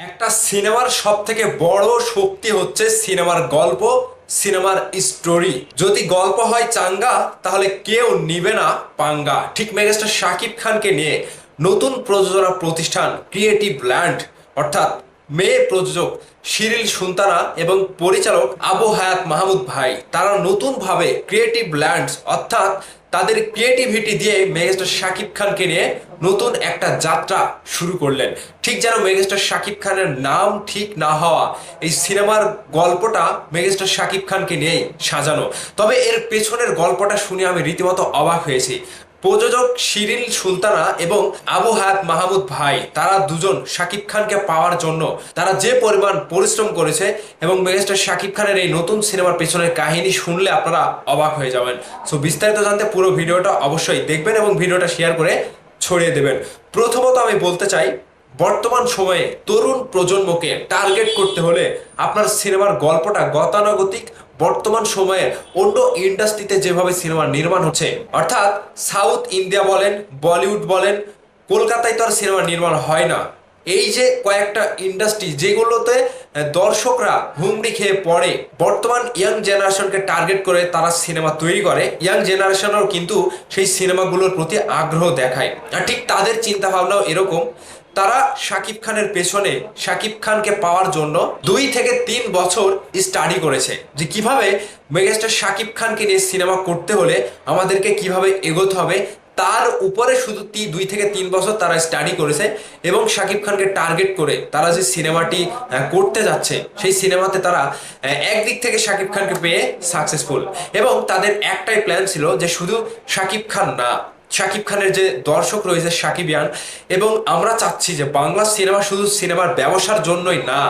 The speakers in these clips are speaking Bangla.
একটা সিনেমার সব থেকে বড় শক্তি হচ্ছে সিনেমার গল্প, সিনেমার স্টোরি যদি গল্প হয় চাঙ্গা, তাহলে কেউ নিবে না পাঙ্গা। ঠিক মেগাস্টার শাকিব খানকে নিয়ে নতুন প্রযোজনা প্রতিষ্ঠান ক্রিয়েটিভ ল্যান্ড অর্থাৎ মেয়ে প্রযোজক শিরিল সুলতানা এবং পরিচালক আবু হায়াত মাহমুদ ভাই। তারা নতুনভাবে ক্রিয়েটিভ ল্যান্ডস অর্থাৎ তাদের ক্রিয়েটিভিটি দিয়ে মেগাস্টার শাকিব খানকে নিয়ে নতুন একটা যাত্রা শুরু করলেন। ঠিক যেন মেগাস্টার শাকিব খানের নাম ঠিক না হওয়া এই সিনেমার গল্পটা মেগাস্টার শাকিব খানকে নিয়েই সাজানো। তবে এর পেছনের গল্পটা শুনে আমি রীতিমতো অবাক হয়েছি। প্রযোজক শিরিল সুলতানা এবং আবু হায়াত মাহমুদ ভাই, তারা দুজন শাকিব খানকে পাওয়ার জন্য, তারা যে পরিমাণ পরিশ্রম করেছে এবং মেগাস্টার শাকিব খানের এই নতুন সিনেমার পেছনের কাহিনী শুনলে আপনারা অবাক হয়ে যাবেন। সো বিস্তারিত জানতে পুরো ভিডিওটা অবশ্যই দেখবেন এবং ভিডিওটা শেয়ার করে ছড়িয়ে দেবেন। প্রথমত আমি বলতে চাই, বর্তমান সময়ে তরুণ প্রজন্মকে টার্গেট করতে হলে আপনার সিনেমার গল্পটা গতানুগতিক বর্তমান সময়ে অন্য ইন্ডাস্ট্রিতে যেভাবে সিনেমা নির্মাণ হচ্ছে, অর্থাৎ সাউথ ইন্ডিয়া বলেন, বলিউড বলেন, কলকাতায় তো আর সিনেমা নির্মাণ হয় না। এই যে কয়েকটা ইন্ডাস্ট্রি যেগুলোতে দর্শকরা হুমড়ি খেয়ে পড়ে, বর্তমান ইয়াং জেনারেশনকে টার্গেট করে তারা সিনেমা তৈরি করে, ইয়াং জেনারেশনও কিন্তু সেই সিনেমাগুলোর প্রতি আগ্রহ দেখায়। আর ঠিক তাদের চিন্তা ভাবনাও এরকম। তারা শাকিব খানের পেছনে শাকিব খানকে পাওয়ার জন্য দুই থেকে তিন বছর স্টাডি করেছে। যে কীভাবে মেগাস্টার শাকিব খানকে নিয়ে সিনেমা করতে হলে আমাদেরকে কীভাবে এগোতে হবে, তার উপরে শুধু দুই থেকে তিন বছর তারা স্টাডি করেছে এবং শাকিব খানকে টার্গেট করে তারা যে সিনেমাটি করতে যাচ্ছে, সেই সিনেমাতে তারা একদিক থেকে শাকিব খানকে পেয়ে সাকসেসফুল এবং তাদের একটাই প্ল্যান ছিল যে শুধু শাকিব খান না শাকিব খানের যে দর্শক রয়েছে সাকিবিয়ান এবং আমরা চাচ্ছি যে বাংলা সিনেমা শুধু সিনেমার ব্যবসার জন্যই না,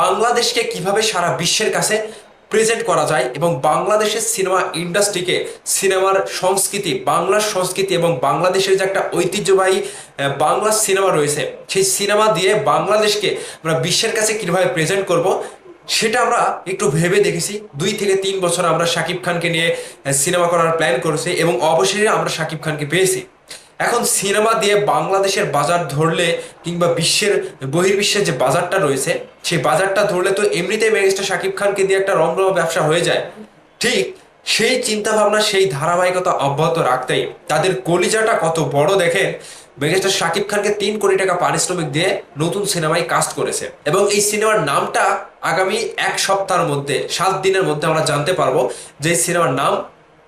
বাংলাদেশকে কীভাবে সারা বিশ্বের কাছে প্রেজেন্ট করা যায় এবং বাংলাদেশের সিনেমা ইন্ডাস্ট্রিকে সিনেমার সংস্কৃতি, বাংলার সংস্কৃতি এবং বাংলাদেশের যে একটা ঐতিহ্যবাহী বাংলা সিনেমা রয়েছে, সেই সিনেমা দিয়ে বাংলাদেশকে আমরা বিশ্বের কাছে কীভাবে প্রেজেন্ট করব সেটা আমরা একটু ভেবে দেখেছি। দুই থেকে তিন বছর আমরা শাকিব খানকে নিয়ে সিনেমা করার প্ল্যান করেছি এবং অবশেষে আমরা শাকিব খানকে পেয়েছি। এখন সিনেমা দিয়ে বাংলাদেশের বাজার ধরলে কিংবা বিশ্বের বহির্বিশ্বের যে বাজারটা রয়েছে, সেই বাজারটা ধরলে তো এমনিতেই মেগাস্টার শাকিব খানকে দিয়ে একটা রমরমা ব্যবসা হয়ে যায়। ঠিক সেই চিন্তা ভাবনা সেই ধারাবাহিকতা অব্যাহত রাখতেই তাদের কলিজাটা কত বড় দেখেন মেগাস্টার শাকিব খানকে তিন কোটি টাকা পারিশ্রমিক দিয়ে নতুন সিনেমায় কাস্ট করেছে। এবং এই সিনেমার নামটা আগামী এক সপ্তাহের মধ্যে, সাত দিনের মধ্যে আমরা জানতে পারব যে সিনেমার নাম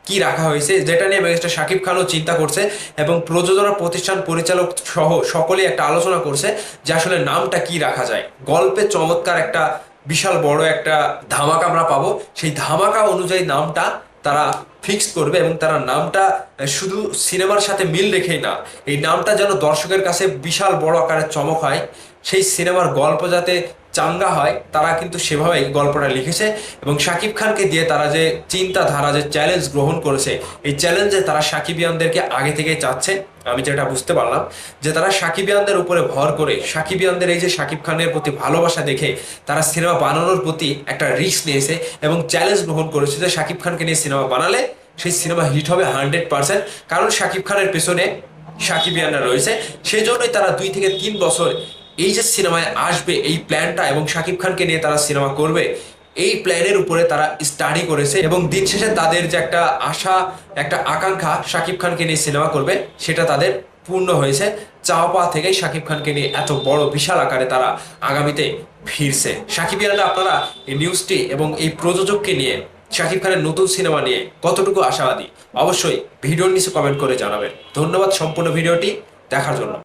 কি রাখা হয়েছে। যেটা নিয়ে মেগাস্টার শাকিব খানও চিন্তা করছে এবং প্রযোজনা প্রতিষ্ঠান পরিচালক সহ সকলেই একটা আলোচনা করছে যে আসলে নামটা কি রাখা যায়। গল্পে চমৎকার একটা বিশাল বড় একটা ধামাকা আমরা পাবো। সেই ধামাকা অনুযায়ী নামটা তারা ফিক্স করবে এবং তারা নামটা শুধু সিনেমার সাথে মিল রেখেই না, এই নামটা যেন দর্শকের কাছে বিশাল বড় আকারে চমক হয়, সেই সিনেমার গল্প যাতে চাঙ্গা হয়, তারা কিন্তু সেভাবেই গল্পটা লিখেছে এবং শাকিব খানকে দিয়ে তারা যে চিন্তাধারা, যে চ্যালেঞ্জ গ্রহণ করেছে, এই চ্যালেঞ্জে তারা সাকিবিয়ানদেরকে আগে থেকেই চাচ্ছে। আমি যেটা বুঝতে পারলাম যে তারা সাকিবিয়ানদের উপরে ভর করে, সাকিবিয়ানদের এই যে শাকিব খানের প্রতি ভালোবাসা দেখে তারা সিনেমা বানানোর প্রতি একটা রিস্ক নিয়েছে এবং চ্যালেঞ্জ গ্রহণ করেছে যে শাকিব খানকে নিয়ে সিনেমা বানালে সেই সিনেমা হিট হবে হান্ড্রেড পার্সেন্ট কারণ শাকিব খানের পেছনে সাকিবিয়ানরা রয়েছে। সেই জন্যই তারা দুই থেকে তিন বছর এই যে সিনেমায় আসবে, এই প্ল্যানটা এবং শাকিব খানকে নিয়ে তারা সিনেমা করবে, এই প্ল্যানের উপরে তারা স্টাডি করেছে এবং দিন শেষে তাদের যে একটা আশা, একটা আকাঙ্ক্ষা শাকিব খানকে নিয়ে সিনেমা করবে, সেটা তাদের পূর্ণ হয়েছে। চাওয়া পাওয়া থেকেই শাকিব খানকে নিয়ে এত বড় বিশাল আকারে তারা আগামীতে ফিরছে। সাকিবিয়ানরা আপনারা এই নিউজটি এবং এই প্রযোজককে নিয়ে, শাকিব খানের নতুন সিনেমা নিয়ে কতটুকু আশাবাদী? অবশ্যই ভিডিওর নিচে কমেন্ট করে জানাবেন। ধন্যবাদ সম্পূর্ণ ভিডিওটি দেখার জন্য।